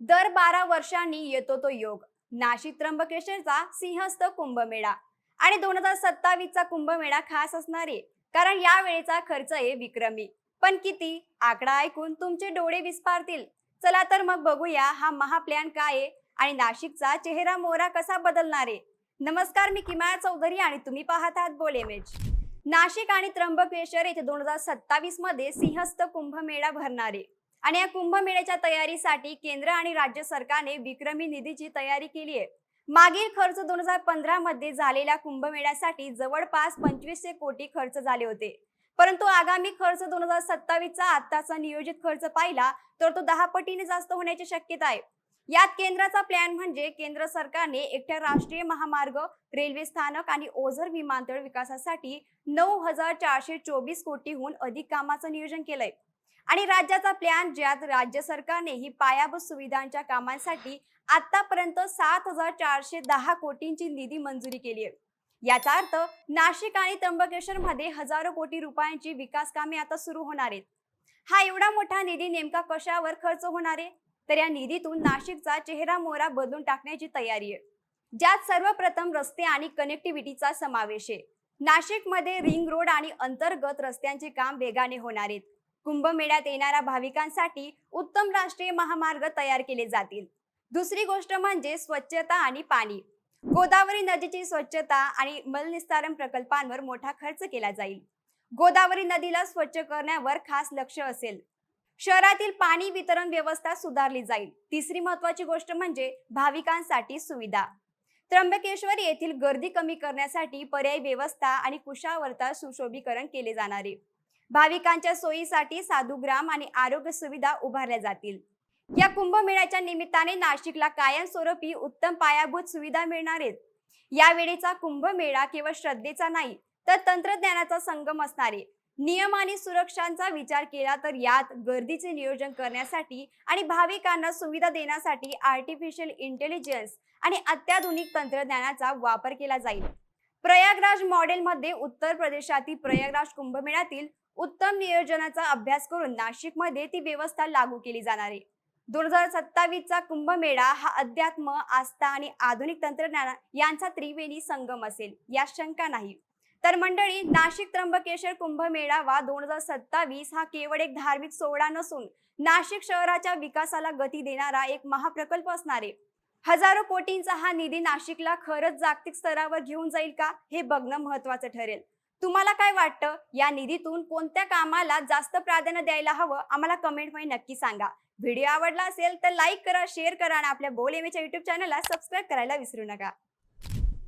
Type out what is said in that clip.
दर बारा वर्षांनी येतो तो योग. नाशिक त्र्यंबकेश्वरचा सिंहस्थ कुंभमेळा. आणि दोन हजार सत्तावीसचा कुंभमेळा खास असणार आहे कारण या वेळेचा खर्च आहे विक्रमी. पण किती? आकडा ऐकून तुमचे डोळे विस्पारतील चला तर मग बघूया हा महाप्लॅन काय आहे आणि नाशिकचा चेहरा मोहरा कसा बदलणार आहे. नमस्कार मी किमाया चौधरी आणि तुम्ही पाहत आहात बोल इमेज. नाशिक आणि त्र्यंबकेश्वर येथे दोन हजार सत्तावीसमध्ये सिंहस्थ कुंभमेळा भरणार. आहे आणि या कुंभमेळ्याच्या तयारीसाठी केंद्र आणि राज्य सरकारने विक्रमी निधीची तयारी केली आहे. मागील खर्च दोन हजार पंधरा मध्ये झालेल्या कुंभमेळ्यासाठी जवळपास पंचवीसशे कोटी खर्च झाले होते. परंतु आगामी खर्च दोन हजार सत्तावीसचा आत्ताचा नियोजित खर्च पाहिला तर तो दहा पटीने जास्त होण्याची शक्यता आहे. यात केंद्राचा प्लॅन म्हणजे केंद्र सरकारने एकट्या राष्ट्रीय महामार्ग रेल्वे स्थानक आणि ओझर विमानतळ विकासासाठी नऊ हजार चारशे चोवीस कोटीहून अधिक कामाचं नियोजन केलंय. आणि राज्याचा प्लॅन ज्यात राज्य सरकारने ही पायाभूत सुविधांच्या कामांसाठी आतापर्यंत सात हजार चारशे दहा कोटींची निधी मंजुरी केली आहे. याचा अर्थ नाशिक आणि त्र्यंबकेश्वर मध्ये हजारो कोटी रुपयांची विकास कामे आता सुरू होणार आहेत. हा एवढा मोठा निधी नेमका कशावर खर्च होणार आहे? तर या निधीतून नाशिकचा चेहरा मोहरा बदलून टाकण्याची तयारी आहे. ज्यात सर्वप्रथम रस्ते आणि कनेक्टिव्हिटीचा समावेश आहे. नाशिकमध्ये रिंग रोड आणि अंतर्गत रस्त्यांचे काम वेगाने होणार आहेत. कुंभमेळ्यात येणाऱ्या भाविकांसाठी उत्तम राष्ट्रीय महामार्ग तयार केले जातील. दुसरी गोष्ट म्हणजे स्वच्छता आणि पाणी. गोदावरी नदीची स्वच्छता आणि मलनिस्तारण प्रकल्पांवर मोठा खर्च केला जाईल. गोदावरी नदीला स्वच्छ करण्यावर खास लक्ष असेल. शहरातील पाणी वितरण व्यवस्था सुधारली जाईल. तिसरी महत्वाची गोष्ट म्हणजे भाविकांसाठी सुविधा. त्र्यंबकेश्वर येथील गर्दी कमी करण्यासाठी पर्यायी व्यवस्था आणि कुशावर्ता सुशोभीकरण केले जाणारे. भाविकांच्या सोयीसाठी साधुग्राम आणि आरोग्य सुविधा उभारल्या जातील. या कुंभमेळ्याच्या निमित्ताने नाशिकला कायमस्वरूपी उत्तम पायाभूत सुविधा मिळणार आहेत यावेळीचा कुंभमेळा केवळ श्रद्धेचा नाही तर तंत्रज्ञानाचा संगम असणारे. नियम आणि सुरक्षांचा विचार केला तर यात गर्दीचे नियोजन करण्यासाठी आणि भाविकांना सुविधा देण्यासाठी आर्टिफिशियल इंटेलिजन्स आणि अत्याधुनिक तंत्रज्ञानाचा वापर केला जाईल. प्रयागराज मॉडेलमध्ये उत्तर प्रदेशातील प्रयागराज कुंभमेळ्यातील उत्तम नियोजनाचा अभ्यास करून नाशिकमध्ये ती व्यवस्था लागू केली जाणार आहे. दोन हजार सत्तावीसचा कुंभमेळा हा अध्यात्म आस्था आणि आधुनिक तंत्रज्ञान यांचा त्रिवेणी संगम असेल यात शंका नाही. तर मंडळी नाशिक त्र्यंबकेश्वर कुंभमेळा वा दोन हजार सत्तावीस हा केवळ एक धार्मिक सोहळा नसून नाशिक शहराच्या विकासाला गती देणारा एक महाप्रकल्प असणार आहे. हजारो कोटींचा हा निधी नाशिकला खरंच जागतिक स्तरावर घेऊन जाईल का हे बघणं महत्वाचं ठरेल. तुम्हाला काय वाटतं? या निधीतून कोणत्या कामाला जास्त प्राधान्य द्यायला हवं? आम्हाला कमेंटमध्ये नक्की सांगा. व्हिडिओ आवडला असेल तर लाईक करा शेअर करा आणि आपल्या बोल एमएच्या युट्यूब चॅनलला सबस्क्राईब करायला विसरू नका.